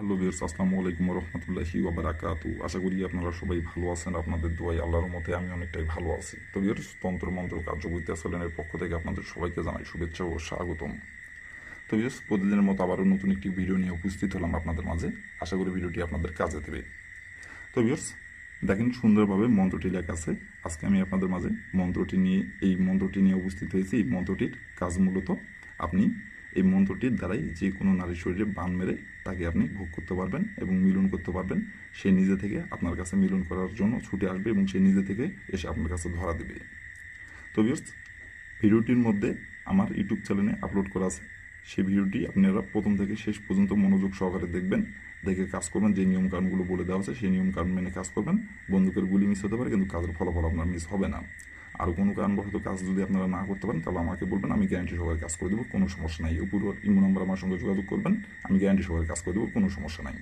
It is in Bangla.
হ্যালো বিয়ার্স আসসালামু আলাইকুম রহমতুল্লাহি ওবারাকাতু আশা করি আপনারা সবাই ভালো আছেন, আপনাদের দোয়াই আল্লাহর মতে আমি অনেকটাই ভালো আছি। তো বিয়ার্স তন্ত্র মন্ত্র কার্যবৈদ্যা চ্যানেলের পক্ষ থেকে আপনাদের সবাইকে জানাই শুভেচ্ছা ও স্বাগতম। তো বিয়ার্স প্রতিদিনের মতো আবারও নতুন একটি ভিডিও নিয়ে উপস্থিত হলাম আপনাদের মাঝে। আশা করি ভিডিওটি আপনাদের কাজে দেবে। তো বিয়ার্স দেখেন সুন্দরভাবে মন্ত্রটি লেখা আছে। আজকে আমি আপনাদের মাঝে মন্ত্রটি নিয়ে, এই মন্ত্রটি নিয়ে উপস্থিত হয়েছি। এই মন্ত্রটির কাজ মূলত আপনি এই মন্ত্রটির দ্বারাই যে কোনো নারীর শরীরে বান মেরে তাকে আপনি ভোগ করতে পারবেন এবং মিলন করতে পারবেন। সে নিজে থেকে আপনার কাছে মিলন করার জন্য ছুটে আসবে এবং সে নিজে থেকে এসে আপনার কাছে ধরা দেবে। তো বিয়ার্স ভিডিওটির মধ্যে আমার ইউটিউব চ্যানেলে আপলোড করা আছে। সেই ভিডিওটি আপনারা প্রথম থেকে শেষ পর্যন্ত মনোযোগ সহকারে দেখবেন। দেখে কাজ করবেন, যে নিয়ম কানুনগুলো বলে দেওয়া আছে সেই নিয়ম কানুন মেনে কাজ করবেন। বন্দুকের গুলি মিস হতে পারে, কিন্তু কাজের ফলাফল আপনার মিস হবে না। আর কোনো কারণবশত কাজ যদি আপনারা না করতে পারেন, তাহলে আমাকে বলবেন, আমি গ্যারান্টি সহকারে কাজ করে দেবো, কোনো সমস্যা নাই। উপর ইমো নাম্বার আমার সঙ্গে যোগাযোগ করবেন, আমি গ্যারান্টি সহকারে কাজ করে দেবো, কোনো সমস্যা নাই।